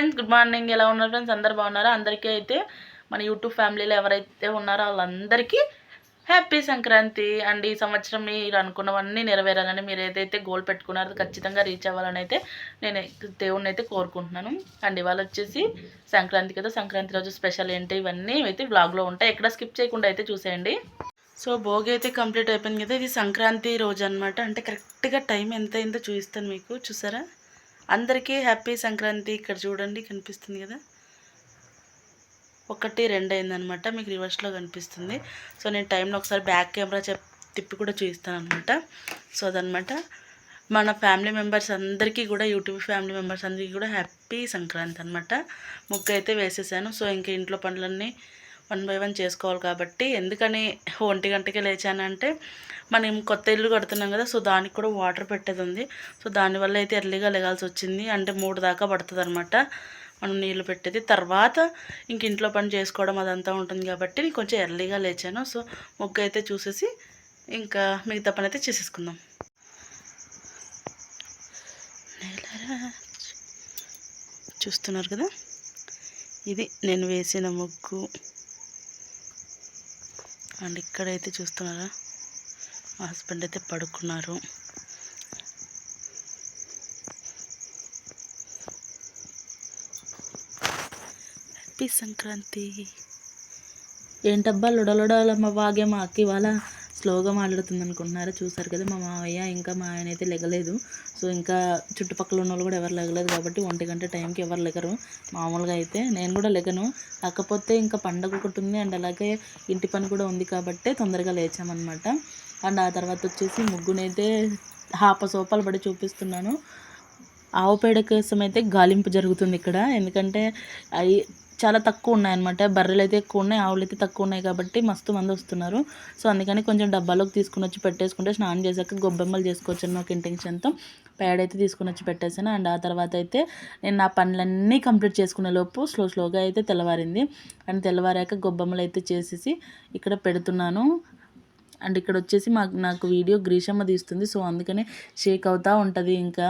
Friends good morning. ఎలా ఉన్నారు friends? అందరు బాగున్నారా? అందరికీ అయితే మన యూట్యూబ్ ఫ్యామిలీలో ఎవరైతే ఉన్నారో వాళ్ళందరికీ హ్యాపీ సంక్రాంతి. అండ్ ఈ సంవత్సరం మీరు అనుకున్నవన్నీ నెరవేరాలని మీరు ఏదైతే గోల్ పెట్టుకున్నారో ఖచ్చితంగా రీచ్ అవ్వాలని అయితే నేను దేవుణ్ణి అయితే కోరుకుంటున్నాను. అండ్ ఇవాళ వచ్చేసి సంక్రాంతి కదా. సంక్రాంతి రోజు స్పెషల్ ఏంటి? ఇవన్నీ అయితే బ్లాగ్లో ఉంటాయి. ఎక్కడ స్కిప్ చేయకుండా అయితే చూసేయండి. సో భోగి అయితే కంప్లీట్ అయిపోయింది కదా. ఇది సంక్రాంతి రోజు అనమాట అంటే కరెక్ట్గా టైం ఎంత అయిందో చూపిస్తాను మీకు. చూసారా? అందరికీ హ్యాపీ సంక్రాంతి. ఇక్కడ చూడండి కనిపిస్తుంది కదా? ఒకటి రెండు అయిందనమాట. మీకు రివర్స్లో కనిపిస్తుంది. సో నేను టైంలో ఒకసారి బ్యాక్ కెమెరా చెప్ తిప్పి కూడా చూపిస్తాను అనమాట సో అదనమాట. మన ఫ్యామిలీ మెంబర్స్ అందరికీ కూడా యూట్యూబ్ ఫ్యామిలీ మెంబర్స్ అందరికీ కూడా హ్యాపీ సంక్రాంతి అనమాట ముగ్గు అయితే వేసేసాను. సో ఇంకా ఇంట్లో పనులన్నీ వన్ బై వన్ చేసుకోవాలి కాబట్టి ఎందుకని ఒంటి గంటకే లేచానంటే మనం కొత్త ఇల్లు కడుతున్నాం కదా సో దానికి కూడా వాటర్ పెట్టేది ఉంది. సో దానివల్ల అయితే ఎర్లీగా లెగాల్సి వచ్చింది. అంటే మూడు దాకా పడుతుంది అనమాట మనం నీళ్ళు పెట్టేది. తర్వాత ఇంక ఇంట్లో పని చేసుకోవడం అదంతా ఉంటుంది కాబట్టి నేను కొంచెం ఎర్లీగా లేచాను. సో ముగ్గు అయితే చూసేసి ఇంకా మిగతా పని అయితే చేసేసుకుందాం. చూస్తున్నారు కదా? ఇది నేను వేసిన ముగ్గు. అండ్ ఇక్కడైతే చూస్తున్నారా? మా హస్బెండ్ అయితే పడుకున్నారు. హ్యాపీ సంక్రాంతి. ఏంటబ్బా లొడలొడాలమ్మ వాగే మా వాళ్ళ స్లోగా మాట్లాడుతుంది అనుకుంటున్నారా చూసారు కదా మా మావయ్య ఇంకా మా ఆయన అయితే లెగలేదు. సో ఇంకా చుట్టుపక్కల ఉన్న వాళ్ళు కూడా ఎవరు లెగలేదు కాబట్టి ఒంటి గంట టైంకి ఎవరు లెగరు. మామూలుగా అయితే నేను కూడా లెగను. కాకపోతే ఇంకా పండగ ఒకటి ఉంది అండ్ అలాగే ఇంటి పని కూడా ఉంది కాబట్టి తొందరగా లేచామన్నమాట. అండ్ ఆ తర్వాత వచ్చేసి ముగ్గునైతే హాప సోపాలు పడి చూపిస్తున్నాను. ఆవు పేడ కోసం అయితే గాలింపు జరుగుతుంది ఇక్కడ. ఎందుకంటే అవి చాలా తక్కువ ఉన్నాయన్నమాట. బర్రెలు అయితే ఎక్కువ ఉన్నాయి ఆవులు అయితే తక్కువ ఉన్నాయి కాబట్టి మస్తు మంది వస్తున్నారు. సో అందుకని కొంచెం డబ్బాలోకి తీసుకుని వచ్చి పెట్టేసుకుంటే స్నానం చేశాక గొబ్బెమ్మలు చేసుకోవచ్చు అని ఒక ఇంటెన్షన్తో ప్యాడ్ అయితే తీసుకుని వచ్చి పెట్టేసాను అండ్ ఆ తర్వాత అయితే నేను నా పనులన్నీ కంప్లీట్ చేసుకునే లోపు స్లో స్లోగా అయితే తెల్లవారింది. అండ్ తెల్లవారాక గొబ్బెమ్మలు అయితే చేసేసి ఇక్కడ పెడుతున్నాను. అండ్ ఇక్కడ వచ్చేసి మాకు నాకు వీడియో గ్రీషమ్మ తీస్తుంది. సో అందుకనే షేక్ అవుతూ ఉంటుంది ఇంకా.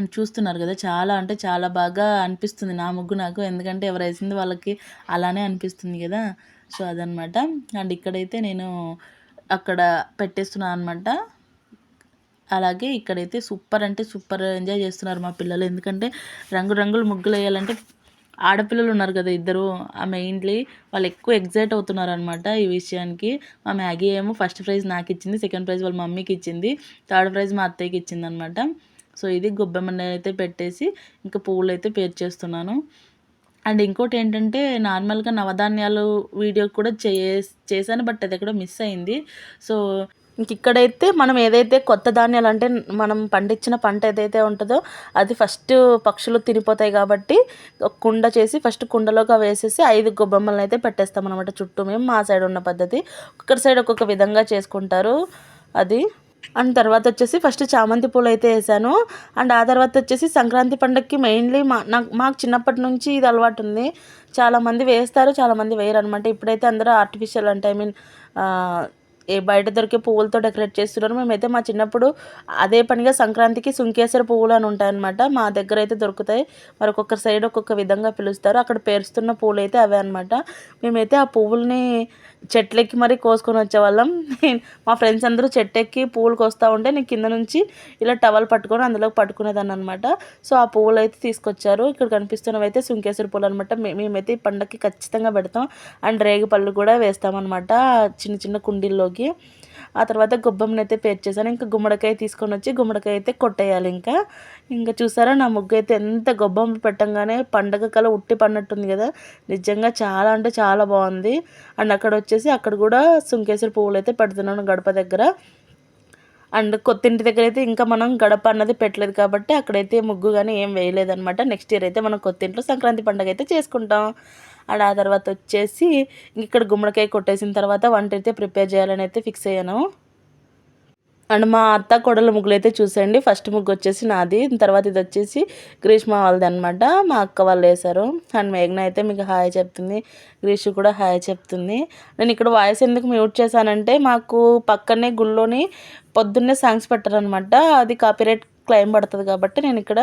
అని చూస్తున్నారు కదా చాలా అంటే చాలా బాగా అనిపిస్తుంది నా ముగ్గు నాకు. ఎందుకంటే ఎవరు వేసింది వాళ్ళకి అలానే అనిపిస్తుంది కదా. సో అదనమాట అండ్ ఇక్కడైతే నేను అక్కడ పెట్టేస్తున్నాను అనమాట అలాగే ఇక్కడైతే సూపర్ అంటే సూపర్ ఎంజాయ్ చేస్తున్నారు మా పిల్లలు. ఎందుకంటే రంగురంగుల ముగ్గులు వేయాలంటే ఆడపిల్లలు ఉన్నారు కదా ఇద్దరు. ఆ మెయిన్లీ వాళ్ళు ఎక్కువ ఎగ్జైట్ అవుతున్నారు అనమాట ఈ విషయానికి. మా మ్యాగీ ఏమో ఫస్ట్ ప్రైజ్ నాకు ఇచ్చింది సెకండ్ ప్రైజ్ వాళ్ళ మమ్మీకి ఇచ్చింది థర్డ్ ప్రైజ్ మా అత్తయ్యకి ఇచ్చింది అనమాట సో ఇది గొబ్బెమ్మని అయితే పెట్టేసి ఇంకా పువ్వులు అయితే పేర్చేస్తున్నాను. అండ్ ఇంకోటి ఏంటంటే నార్మల్గా నవధాన్యాలు వీడియో కూడా చే చేశాను బట్ అది ఎక్కడో మిస్ అయింది. సో ఇంక ఇక్కడైతే మనం ఏదైతే కొత్త ధాన్యాలు అంటే మనం పండించిన పంట ఏదైతే ఉంటుందో అది ఫస్ట్ పక్షులు తినిపోతాయి కాబట్టి కుండ చేసి ఫస్ట్ కుండలోకి వేసేసి ఐదు గొబ్బెమ్మలను అయితే పెట్టేస్తాం అనమాట చుట్టూ మేము మా సైడ్ ఉన్న పద్ధతి. ఒక్కొక్కరి సైడ్ ఒక్కొక్క విధంగా చేసుకుంటారు అది. అండ్ తర్వాత వచ్చేసి ఫస్ట్ చామంతి పూలు అయితే వేసాను. అండ్ ఆ తర్వాత వచ్చేసి సంక్రాంతి పండుగకి మెయిన్లీ మా నాకు మాకు చిన్నప్పటి నుంచి ఇది అలవాటు ఉంది. చాలామంది వేస్తారు చాలామంది వేయరు అనమాట ఇప్పుడైతే అందరూ ఆర్టిఫిషియల్ అంటే ఐ మీన్ బయట దొరికే పువ్వులతో డెకరేట్ చేస్తున్నారు. మేమైతే మా చిన్నప్పుడు అదే పనిగా సంక్రాంతికి సుంకేశ్వర పువ్వులు అని ఉంటాయన్నమాట. మా దగ్గర అయితే దొరుకుతాయి. మరి ఒక్కొక్క సైడ్ ఒక్కొక్క విధంగా పిలుస్తారు. అక్కడ పేరుస్తున్న పువ్వులు అయితే అవే అనమాట మేమైతే ఆ పువ్వుల్ని చెట్లెక్కి మరి కోసుకొని వచ్చేవాళ్ళం. మా ఫ్రెండ్స్ అందరూ చెట్టెక్కి పువ్వులు కోస్తూ ఉంటే నేను కింద నుంచి ఇలా టవల్ పట్టుకొని అందులో పట్టుకునేదాన్ని అనమాట సో ఆ పువ్వులు అయితే తీసుకొచ్చారు. ఇక్కడ కనిపిస్తున్నవి అయితే సుంకేశ్వర పూలు అనమాట మేమైతే ఈ పండగకి ఖచ్చితంగా పెడతాం. అండ్ రేగి పళ్ళు కూడా వేస్తామన్నమాట. చిన్న చిన్న కుండీల్లోకి. ఆ తర్వాత గుబ్బమ్మని అయితే పేర్చేసాను ఇంకా గుమ్మడికాయ తీసుకొని వచ్చి గుమ్మడికాయ అయితే కొట్టేయాలి ఇంకా. ఇంకా చూసారా నా ముగ్గు అయితే ఎంత గొబ్బమ్మ పెట్టంగానే పండగ కల ఉట్టి పడినట్టుంది కదా. నిజంగా చాలా అంటే చాలా బాగుంది. అండ్ అక్కడ వచ్చేసి అక్కడ కూడా సుంకేశ్వర పువ్వులు అయితే పెడుతున్నాను గడప దగ్గర. అండ్ కొత్తింటి దగ్గర అయితే ఇంకా మనం గడప అన్నది పెట్టలేదు కాబట్టి అక్కడైతే ముగ్గు కానీ ఏం వేయలేదనమాట నెక్స్ట్ ఇయర్ అయితే మనం కొత్తింట్లో సంక్రాంతి పండుగ అయితే చేసుకుంటాం. అండ్ ఆ తర్వాత వచ్చేసి ఇక్కడ గుమ్మడికాయ కొట్టేసిన తర్వాత వంట అయితే ప్రిపేర్ చేయాలని అయితే ఫిక్స్ అయ్యాను. అండ్ మా అత్త కొడల ముగ్గులు అయితే చూసండి ఫస్ట్ ముగ్గు వచ్చేసి నాది తర్వాత ఇది వచ్చేసి గ్రీష్మ వాళ్ళది అనమాట మా అక్క వాళ్ళు వేశారు. అండ్ మేఘన అయితే మీకు హాయ్ చెప్తుంది. గ్రీష్ కూడా హాయ్ చెప్తుంది. నేను ఇక్కడ వాయిస్ ఎందుకు మ్యూట్ చేశానంటే మాకు పక్కనే గుళ్ళోని పొద్దున్నే సాంగ్స్ పెట్టారనమాట అది కాపీరైట్ క్లైమ్ పడుతుంది కాబట్టి నేను ఇక్కడ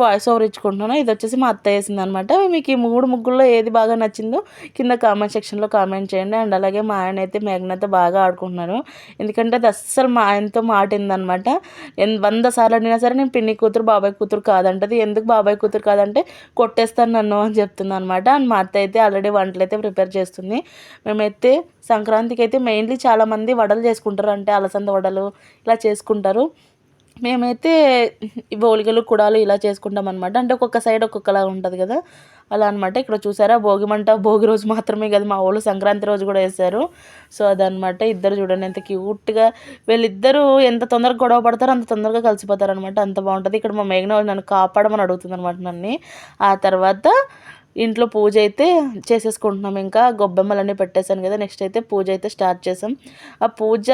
వాయిస్ ఓవర్ ఇచ్చుకుంటున్నాను. ఇది వచ్చేసి మా అత్త వేసింది అనమాట మీకు ఈ మూడు ముగ్గుల్లో ఏది బాగా నచ్చిందో కింద కామెంట్ సెక్షన్లో కామెంట్ చేయండి. అండ్ అలాగే మా ఆయన అయితే మేఘనతో బాగా ఆడుకుంటున్నారు. ఎందుకంటే అది అస్సలు మా ఆయనతో మాటిందనమాట వంద సార్లు అడిగినా సరే నేను పిన్ని కూతురు బాబాయ్ కూతురు కాదంటది. ఎందుకు బాబాయ్ కూతురు కాదంటే కొట్టేస్తాను నన్ను అని చెప్తుంది అనమాట అండ్ మా అత్త అయితే ఆల్రెడీ వంటలు అయితే ప్రిపేర్ చేస్తుంది. మేమైతే సంక్రాంతికి అయితే మెయిన్లీ చాలామంది వడలు చేసుకుంటారు. అంటే అలసంద వడలు ఇలా చేసుకుంటారు. మేమైతే ఓలిగలు కుడాలు ఇలా చేసుకుంటాం అనమాట అంటే ఒక్కొక్క సైడ్ ఒక్కొక్కలా ఉంటుంది కదా. అలా అనమాట ఇక్కడ చూసారా? భోగి మంట భోగి రోజు మాత్రమే కదా మా వాళ్ళు సంక్రాంతి రోజు కూడా వేశారు. సో అదనమాట ఇద్దరు చూడండి ఎంత క్యూట్గా వీళ్ళిద్దరూ ఎంత తొందరగా గొడవ పడతారో అంత తొందరగా కలిసిపోతారు అనమాట అంత బాగుంటుంది. ఇక్కడ మా మేఘన నన్ను కాపాడమని అడుగుతుంది అనమాట నన్ను. ఆ తర్వాత ఇంట్లో పూజ అయితే చేసేసుకుంటున్నాం. ఇంకా గొబ్బెమ్మలన్నీ పెట్టేశాను కదా నెక్స్ట్ అయితే పూజ అయితే స్టార్ట్ చేసాం ఆ పూజ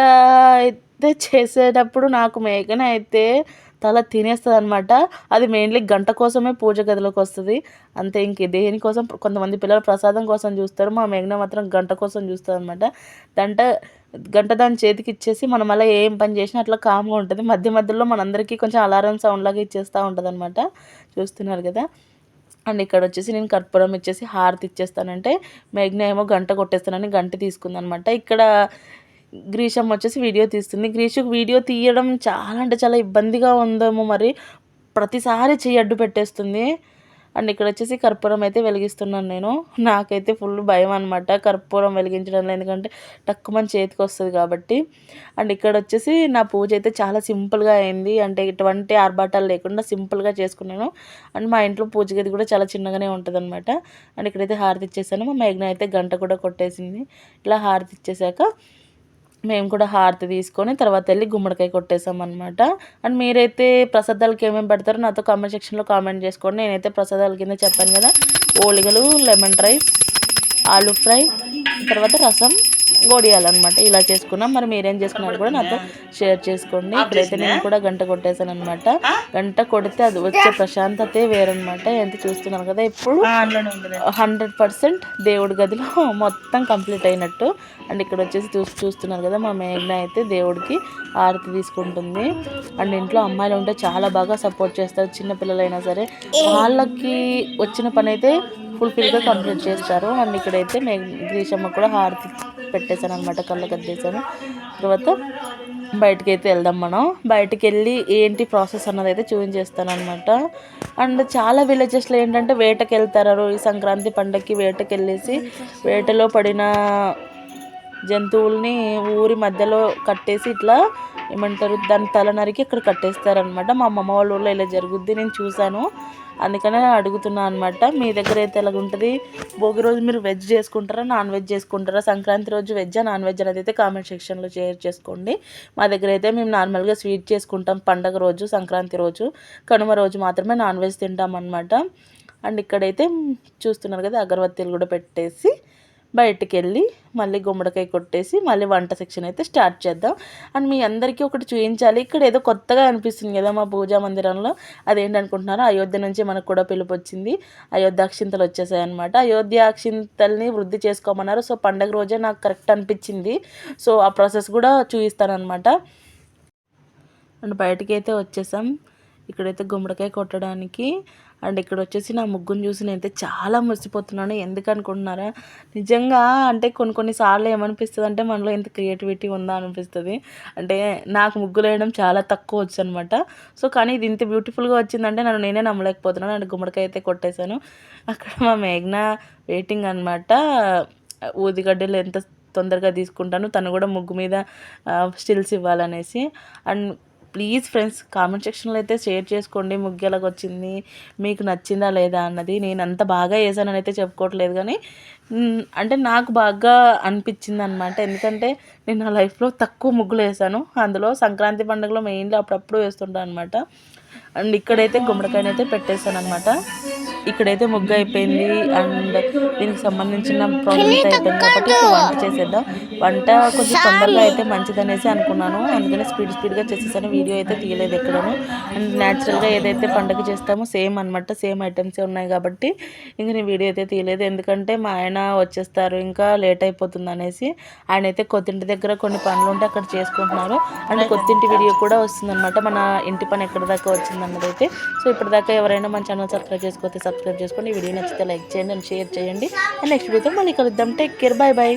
అయితే చేసేటప్పుడు నాకు మేఘన అయితే తల తినేస్తుంది అనమాట అది మెయిన్లీ గంట కోసమే పూజ గదిలోకి వస్తుంది. అంతే ఇంక దేనికోసం కొంతమంది పిల్లలు ప్రసాదం కోసం చూస్తారు. మా మేఘన మాత్రం గంట కోసం చూస్తుంది అనమాట దంట గంట దాని చేతికి ఇచ్చేసి మనం అలా ఏం పని చేసినా అట్లా కామ్గా ఉంటుంది. మధ్య మధ్యలో మనందరికీ కొంచెం అలారం సౌండ్ లాగా ఇచ్చేస్తూ ఉంటుంది అనమాట చూస్తున్నారు కదా. అండ్ ఇక్కడ వచ్చేసి నేను కర్పూరం ఇచ్చేసి హారతి ఇచ్చేస్తానంటే మేఘ్న ఏమో గంట కొట్టేస్తానని గంట తీసుకుందనమాట. ఇక్కడ గ్రీషం వచ్చేసి వీడియో తీస్తుంది. గ్రీషుకు వీడియో తీయడం చాలా అంటే చాలా ఇబ్బందిగా ఉందేమో మరి. ప్రతిసారి చెయ్యి అడ్డు పెట్టేస్తుంది. అండ్ ఇక్కడ వచ్చేసి కర్పూరం అయితే వెలిగిస్తున్నాను నేను. నాకైతే ఫుల్ భయం అనమాట కర్పూరం వెలిగించడంలో ఎందుకంటే టక్కుమని చేతికి వస్తుంది కాబట్టి. అండ్ ఇక్కడ వచ్చేసి నా పూజ అయితే చాలా సింపుల్గా అయింది. అంటే ఎటువంటి ఆర్భాటాలు లేకుండా సింపుల్గా చేసుకున్నాను. అండ్ మా ఇంట్లో పూజ గది కూడా చాలా చిన్నగానే ఉంటుంది అనమాట అండ్ ఇక్కడైతే హారతి ఇచ్చేసాను. మా మేఘ్న అయితే గంట కూడా కొట్టేసింది. ఇలా హారతి ఇచ్చేసాక మేము కూడా హారతి తీసుకొని తర్వాత వెళ్ళి గుమ్మడికాయ కొట్టేసాం అనమాట అండ్ మీరైతే ప్రసాదాలకి ఏమేమి పెడతారో నాతో కామెంట్ సెక్షన్లో కామెంట్ చేసుకోండి. నేనైతే ప్రసాదాల కింద చెప్పాను కదా. ఓలిగలు లెమన్ రైస్ ఆలూ ఫ్రై తర్వాత రసం గొడియాలన్నమాట. ఇలా చేసుకున్నాం. మరి మీరేం చేసుకున్నారు కూడా నాతో షేర్ చేసుకోండి. ఇప్పుడైతే నేను కూడా గంట కొట్టేశాను అనమాట గంట కొడితే అది వచ్చే ప్రశాంతతే వేరనమాట ఎంత చూస్తున్నాను కదా ఇప్పుడు హండ్రెడ్ పర్సెంట్ దేవుడి గదిలో మొత్తం కంప్లీట్ అయినట్టు. అండ్ ఇక్కడ వచ్చేసి చూసి చూస్తున్నారు కదా మా మేఘన అయితే దేవుడికి ఆరతి తీసుకుంటుంది. అండ్ ఇంట్లో అమ్మాయిలు ఉంటే చాలా బాగా సపోర్ట్ చేస్తారు. చిన్న పిల్లలైనా సరే వాళ్ళకి వచ్చిన పని అయితే ఫుల్ఫిల్గా కంప్లీట్ చేస్తారు. అండ్ ఇక్కడైతే మే గ్రీషమ్మ కూడా హారతి పెట్టేశాను అనమాట కళ్ళు అద్దేశాను తర్వాత బయటకి అయితే వెళ్దాం మనం. బయటికి వెళ్ళి ఏంటి ప్రాసెస్ అన్నది అయితే చూపించేస్తాను అనమాట అండ్ చాలా విలేజెస్లో ఏంటంటే వేటకి వెళ్తారు ఈ సంక్రాంతి పండగకి వేటకి వెళ్ళేసి వేటలో పడిన జంతువుల్ని ఊరి మధ్యలో కట్టేసి ఇట్లా ఏమంటారు దాని తల నరికి ఇక్కడ కట్టేస్తారనమాట మా అమ్మమ్మ వాళ్ళ ఊళ్ళో ఇలా జరుగుద్ది నేను చూశాను. అందుకనే అడుగుతున్నా అనమాట మీ దగ్గర అయితే ఎలాగ ఉంటుంది భోగి రోజు మీరు వెజ్ చేసుకుంటారా నాన్ వెజ్ చేసుకుంటారా? సంక్రాంతి రోజు వెజ్జా నాన్ వెజ్ అనేది అయితే కామెంట్ సెక్షన్లో షేర్ చేసుకోండి. మా దగ్గర అయితే మేము నార్మల్గా స్వీట్ చేసుకుంటాం పండగ రోజు సంక్రాంతి రోజు. కనుమ రోజు మాత్రమే నాన్ వెజ్ తింటాం అనమాట అండ్ ఇక్కడైతే చూస్తున్నారు కదా అగరబత్తీలు కూడా పెట్టేసి బయటికి వెళ్ళి మళ్ళీ గుమ్మడికాయ కొట్టేసి మళ్ళీ వంట సెక్షన్ అయితే స్టార్ట్ చేద్దాం. అండ్ మీ అందరికీ ఒకటి చూపించాలి. ఇక్కడ ఏదో కొత్తగా అనిపిస్తుంది కదా మా పూజా మందిరంలో. అదేంటనుకుంటున్నారో అయోధ్య నుంచి మనకు కూడా పిలుపు వచ్చింది. అయోధ్య అక్షింతలు వచ్చేసాయి అనమాట అయోధ్య అక్షింతల్ని వృద్ధి చేసుకోమన్నారు. సో పండగ రోజే నాకు కరెక్ట్ అనిపించింది. సో ఆ ప్రాసెస్ కూడా చూపిస్తానమాట అండ్ బయటికి అయితే వచ్చేసాం. ఇక్కడైతే గుమ్మడికాయ కొట్టడానికి. అండ్ ఇక్కడ వచ్చేసి నా ముగ్గును చూసి నేనైతే చాలా మురిసిపోతున్నాను. ఎందుకు అనుకుంటున్నారా? నిజంగా అంటే కొన్ని కొన్నిసార్లు ఏమనిపిస్తుంది అంటే మనలో ఎంత క్రియేటివిటీ ఉందా అనిపిస్తుంది. అంటే నాకు ముగ్గులు వేయడం చాలా తక్కువ వచ్చు అనమాట సో కానీ ఇది ఇంత బ్యూటిఫుల్గా వచ్చిందంటే నన్ను నేనే నమ్మలేకపోతున్నాను. అండ్ గుమ్మడికాయ అయితే కొట్టేశాను. అక్కడ మా మేఘ్న వెయిటింగ్ అనమాట ఊదిగడ్డలు ఎంత తొందరగా తీసుకుంటాను తను కూడా ముగ్గు మీద స్టిల్స్ ఇవ్వాలనేసి. అండ్ ప్లీజ్ ఫ్రెండ్స్ కామెంట్ సెక్షన్లో అయితే షేర్ చేసుకోండి ముగ్గు వచ్చింది మీకు నచ్చిందా లేదా అన్నది. నేను అంత బాగా వేసానని అయితే చెప్పుకోవట్లేదు కానీ అంటే నాకు బాగా అనిపించింది అనమాట ఎందుకంటే నేను నా లైఫ్లో తక్కువ ముగ్గులు వేసాను అందులో సంక్రాంతి పండుగలో మెయిన్లీ అప్పుడప్పుడు వేస్తుంటాను అనమాట అండ్ ఇక్కడైతే గుమ్మడికాయనైతే పెట్టేశాను అనమాట ఇక్కడైతే ముగ్గు అయిపోయింది అండ్ దీనికి సంబంధించిన ప్రాసెస్ అయితే అయిపోయింది కాబట్టి వంట చేసేద్దాం. వంట కొంచెం తొందరగా అయితే మంచిదనేసి అనుకున్నాను. అందుకని స్పీడ్ స్పీడ్గా చేసేసాను. వీడియో అయితే తీయలేదు ఎక్కడను. అండ్ న్యాచురల్గా ఏదైతే పండగ చేస్తామో సేమ్ అనమాట సేమ్ ఐటమ్సే ఉన్నాయి కాబట్టి ఇంక నేను వీడియో అయితే తీయలేదు. ఎందుకంటే మా ఆయన వచ్చేస్తారు. ఇంకా లేట్ అయిపోతుంది అనేసి ఆయన అయితే కొత్తింటి దగ్గర కొన్ని పనులు ఉంటే అక్కడ చేసుకుంటున్నారు. అండ్ కొత్తింటి వీడియో కూడా వస్తుందన్నమాట. మన ఇంటి పని ఎక్కడ దాకా వచ్చిందన్నది అయితే సో ఇప్పటిదాకా ఎవరైనా మన ఛానల్ సబ్స్క్రైబ్ చేసుకోతే సబ్స్క్రైబ్ చేసుకోండి. ఈ వీడియో నచ్చితే లైక్ చేయండి అండ్ షేర్ చేయండి. అండ్ నెక్స్ట్ వీడియోతో మళ్ళీ కలుద్దాం. Take care bye bye